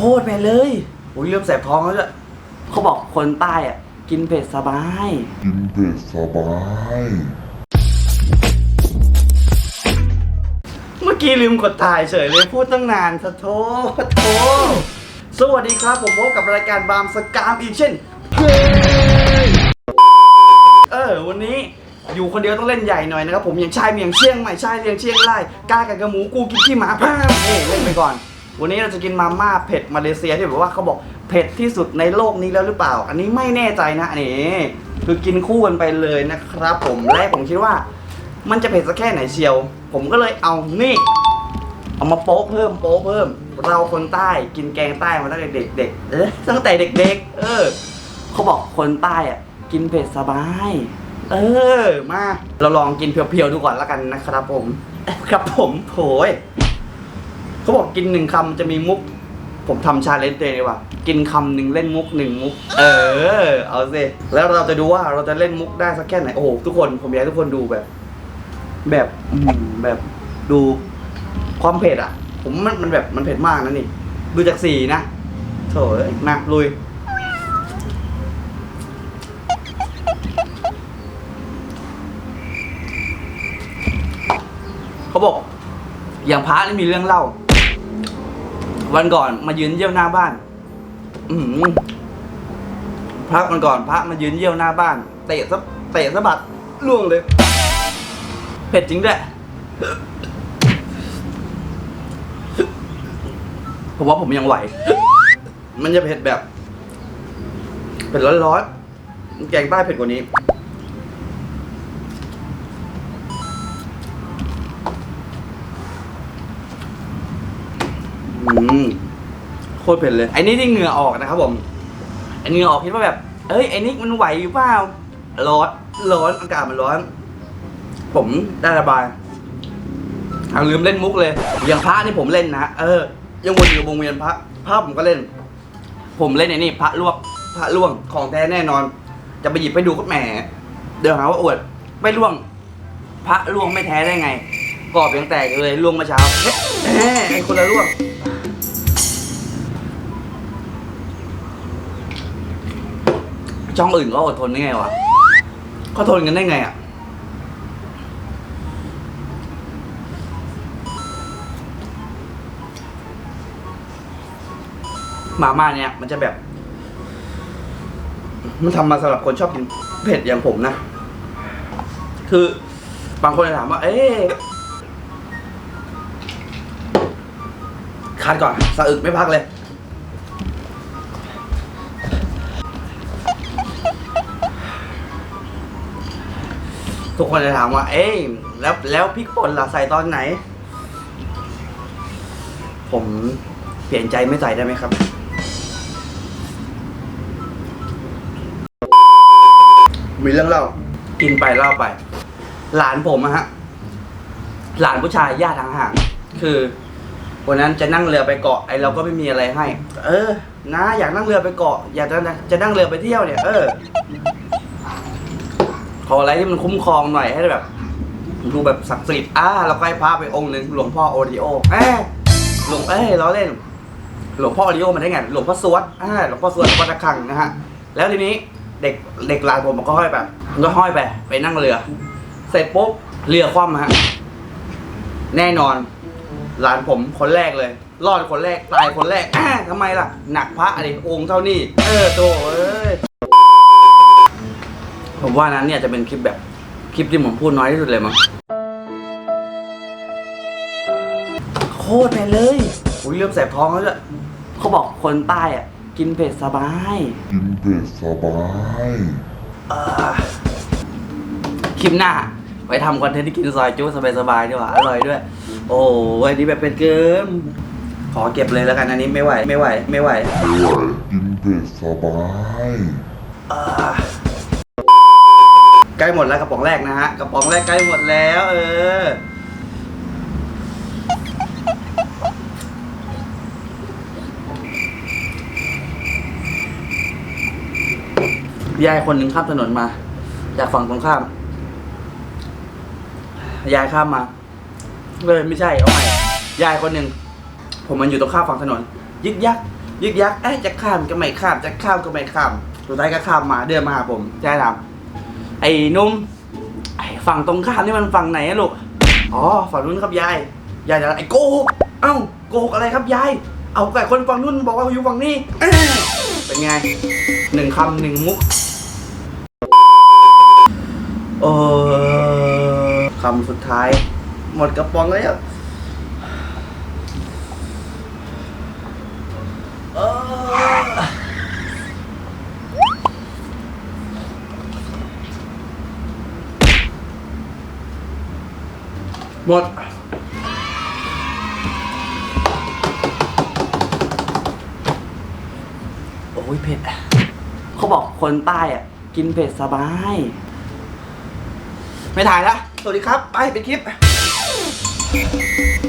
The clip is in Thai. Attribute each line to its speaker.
Speaker 1: โคตรไปเลยโอ้ยเริ่มแสบท้องแล้วด้วยเขาบอกคนใต้อะ กินเผ็ดสบาย
Speaker 2: กินเผ็ดสบาย
Speaker 1: เมื่อกี้ลืมกดถ่ายเฉยเลยพูดตั้งนานสะโทษโทสวัสดีครับ ผมพบกับรายการบามสกามอีกเช่นเคยเออวันนี้อยู่คนเดียวต้องเล่นใหญ่หน่อยนะครับผมอย่างชายเมียงเชียงใหม่ชายเลียงเชียงรายกากับกระหมูกูกินขี้หมาพ้ามเอ้เล่นไปก่อน วันนี้เราจะกินมาม่าเผ็ดมาเลเซียที่แบบว่าเขาบอกเผ็ดที่สุดในโลกนี้แล้วหรือเปล่า อันนี้ไม่แน่ใจนะอันนี้คือกินคู่กันไปเลยนะครับ ผมและผมคิดว่า มันจะเผ็ดสักแค่ไหนเชียว ผมก็เลยเอานี่เอามาโป๊ะเพิ่มโป๊ะเพิ่ม เราคนใต้กินแกงใต้มาตั้งแต่เด็กๆเออตั้งแต่เด็ก ๆ เออเขาบอกคนใต้อะ กินเผ็ดสบาย เออมาเราลองกินเพียวๆดูก่อนแล้วกันนะครับผม ครับผมโถย เขาบอกกินหนึ่งคำจะมีมุก ผมทำชาเลนจ์ตัวเองดีกว่า กินคำหนึ่งเล่นมุกหนึ่งมุก เออ เอาสิแล้วเราจะดูว่าเราจะเล่นมุกได้สักแค่ไหน โอ้โหทุกคนผมอยากให้ทุกคนดูแบบ แบบอืมแบบดูความเผ็ดอะ ผมมันมันแบบมันเผ็ดมากนะนี่ ดูจากสีนะโถเอ้ยมาลุย เขาบอก อย่างพระนี่มีเรื่องเล่า วันก่อนมายืนเยี่ยวหน้าบ้าน อืพระวันก่อนพระมายืนเยี่ยวหน้าบ้าน เตะซะเตะสะบัดล่วงเลยเผ็ดจริงด้วยผมว่าผมยังไหว มันจะเผ็ดแบบเผ็ดร้อนๆแกงใต้เผ็ดกว่านี้ อืมโคตรเผ็ดเลย ไอ้นี่ที่เหงื่อออกนะครับผมไอ้เหงื่อออกคิดว่าแบบ เอ้ยไอ้นี่มันไหวอยู่เปล่าร้อนร้อนอากาศมันร้อน ผมได้ระบายเอาลืมเล่นมุกเลยอย่างพระนี่ผมเล่นนะเออ ยังวนอยู่วงเวียนพระพระผมก็เล่น ผมเล่นไอ้นี่ พระลวกพระล่วงของแท้แน่นอน จะไปหยิบไปดูก็แหม เดี๋ยวหาว่าอวดไม่ล่วง พระล่วงไม่แท้ได้ไงกรอบยังแตกเลยล่วงมื่อเช้าไอคนละล่วง ช่องอื่นก็อดทนได้ไงวะเขาทนกันได้ไงอะมาม่าเนี่ยมันจะแบบ มันทำมาสำหรับคนชอบกินเผ็ดอย่างผมนะ คือบางคนจะถามว่า เอ๊ะคัดก่อนสะอึกไม่พักเลย ทุกคนจะถามว่า เอ๊ะแล้วแล้วพริกป่นล่ะใส่ตอนไหน ผมเปลี่ยนใจไม่ใส่ได้ไหมครับ มีเรื่องเล่า กินไปเล่าไป หลานผมอะฮะ หลานผู้ชายญาติห่างๆคือวันนั้นจะนั่งเรือไปเกาะไอเราก็ไม่มีอะไรให้ เออนะอยากนั่งเรือไปเกาะ อยากจะจะนั่งเรือไปเที่ยวเนี่ย เออ ขออะไรที่มันคุ้มครองหน่อยให้แบบดูแบบศักดิ์สิทธิ์อ่าเราก็ให้พระไปองค์หนึ่งหลวงพ่อโอริโอเอ้หลวงเอ้ยเราเล่น หลวงพ่อโอริโอมันได้ไงหลวงพ่อสวดอ่าหลวงพ่อสวดวัดระฆังนะฮะแล้วทีนี้เด็กเด็กหลานผมมันก็ห้อยไปมันก็ห้อยไปไปนั่งเรือ เสร็จปุ๊บเรือคว่ำฮะแน่นอน หลานผมคนแรกเลย รอดคนแรกตายคนแรกอ่าทำไมล่ะ หนักพระอะไรองค์เท่านี้ เออโตเอ้ย ผมว่านั้นเนี่ยจะเป็นคลิปแบบคลิปที่ผมพูดน้อยที่สุดเลยมั้งโคตรไปเลย อุ้ยเริ่มแสบท้องแล้วด้วยเขาบอกคนใต้อะ กินเผ็ดสบาย
Speaker 2: กินเผ็ดสบาย
Speaker 1: เออคลิปหน้า ไปทำคอนเทนต์ที่กินซอยจุ๊สบายๆดีกว่าอร่อยด้วย โอ้ยนี่แบบเป็นเกินขอเก็บเลยแล้วกันอันนี้ไม่ไหว ไม่ไหว ไม่ไหว
Speaker 2: ไม่ไหว กินเผ็ดสบาย
Speaker 1: เออ ใกล้หมดแล้วกระป๋องแรกนะฮะกระป๋องแรกใกล้หมดแล้ว เออ ยายคนหนึ่งข้ามถนนมา จากฝั่งตรงข้าม ยายข้ามมาเลยไม่ใช่เอาใหม่ยายคนหนึ่งผมมันอยู่ตรงข้ามฝั่งถนน ยึกยักยึกยักเอ๊ะจะข้ามก็ไม่ข้ามจะข้ามก็ไม่ข้ามสุดท้ายก็ข้ามมาเดินมาหาผมใช่ครับ ไอ้นุ่มไอ้ฝั่งตรงข้ามนี่มันฝั่งไหนอะลูก อ๋อฝั่งนู้นครับยาย ยายจะไอ้โกหกเอ้าโกหกอะไรครับยาย เอาไก่คนฝั่งนู้นบอกว่าอยู่ฝั่งนี้เอ้ยเป็นไงหนึ่งคำหนึ่งมุกเออคำสุดท้าย หมดกระป๋องแล้วเออ หมด โอ้ยเผ็ด เขาบอกคนใต้อะ กินเผ็ดสบาย ไม่ถ่ายละ สวัสดีครับ ไปเป็นคลิป